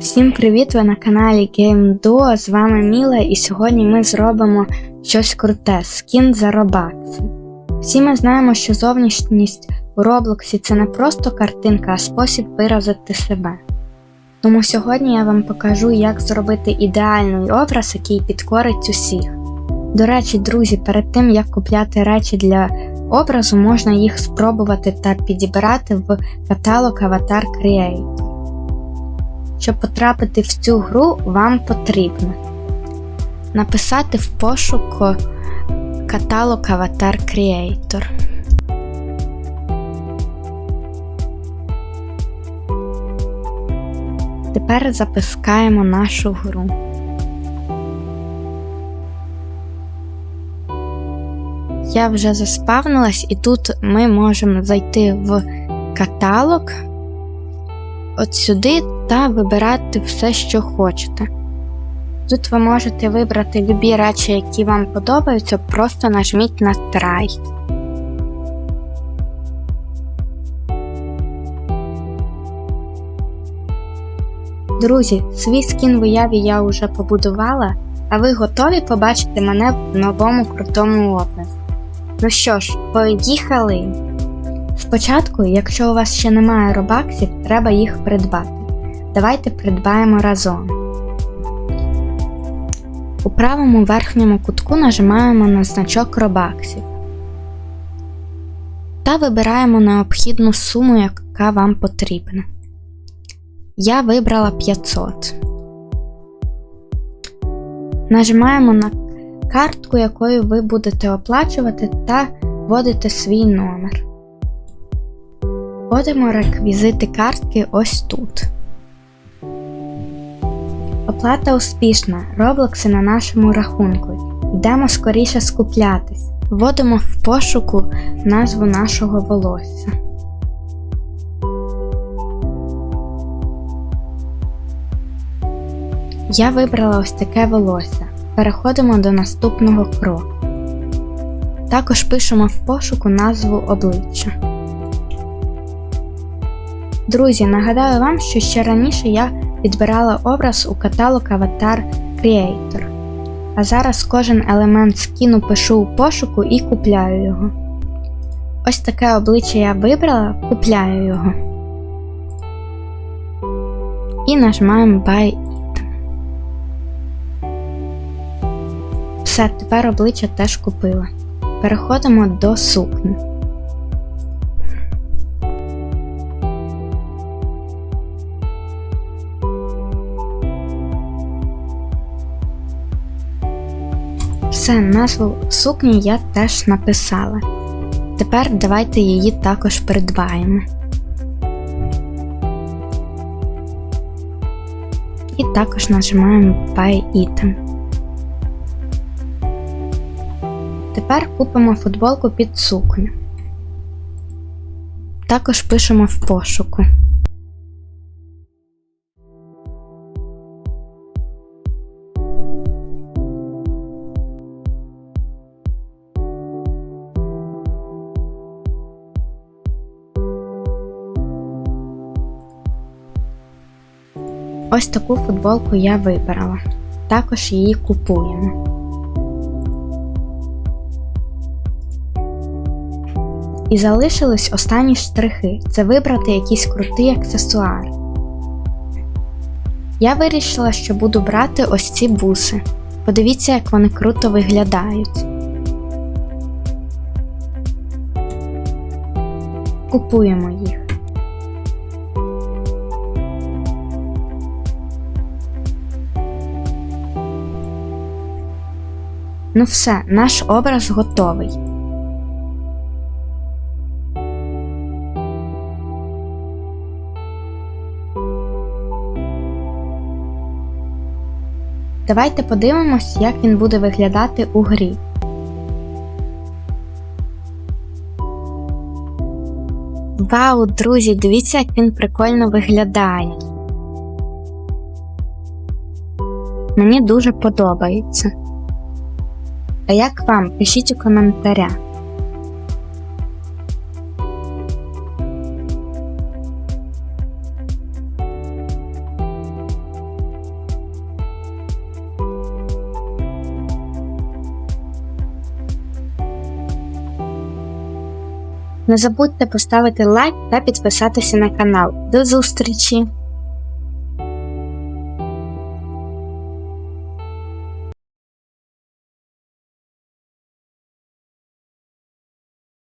Всім привіт! Ви на каналі Game Duo, з вами Міла, і сьогодні ми зробимо щось круте скін за робакси. Всі ми знаємо, що зовнішність у Роблоксі це не просто картинка, а спосіб виразити себе. Тому сьогодні я вам покажу, як зробити ідеальний образ, який підкорить усіх. До речі, друзі, перед тим як купляти речі для образу, можна їх спробувати та підібрати в каталог Avatar Create. Щоб потрапити в цю гру, вам потрібно написати в пошуку каталог Avatar Creator. Тепер запускаємо нашу гру. Я вже заспавнилась, і тут ми можемо зайти в каталог от сюди та вибирати все, що хочете. Тут ви можете вибрати любі речі, які вам подобаються, просто нажміть на Try. Друзі, свій скін в уяві я вже побудувала, а ви готові побачити мене в новому крутому образі. Ну що ж, поїхали! Спочатку, якщо у вас ще немає робаксів, треба їх придбати. Давайте придбаємо разом. У правому верхньому кутку нажимаємо на значок робаксів та вибираємо необхідну суму, яка вам потрібна. Я вибрала 500. Нажимаємо на картку, якою ви будете оплачувати, та вводите свій номер. Вводимо реквізити картки ось тут. Оплата успішна. Роблокси на нашому рахунку. Йдемо скоріше скуплятись. Вводимо в пошуку назву нашого волосся. Я вибрала ось таке волосся. Переходимо до наступного кроку. Також пишемо в пошуку назву обличчя. Друзі, нагадаю вам, що ще раніше я підбирала образ у каталог Avatar Creator. А зараз кожен елемент скіну пишу у пошуку і купляю його. Ось таке обличчя я вибрала, купляю його. І нажимаємо Buy Item. Все, тепер обличчя теж купила. Переходимо до сукні. Все, назву сукні я теж написала. Тепер давайте її також придбаємо. І також нажимаємо Buy Item. Тепер купимо футболку під сукню. Також пишемо в пошуку. Ось таку футболку я вибрала. Також її купуємо. І залишились останні штрихи це вибрати якийсь крутий аксесуар. Я вирішила, що буду брати ось ці буси. Подивіться, як вони круто виглядають. Купуємо їх. Ну все, наш образ готовий. Давайте подивимось, як він буде виглядати у грі. Вау, друзі, дивіться, як він прикольно виглядає. Мені дуже подобається. А як вам? Пишіть у коментаря? Не забудьте поставити лайк та підписатися на канал. До зустрічі!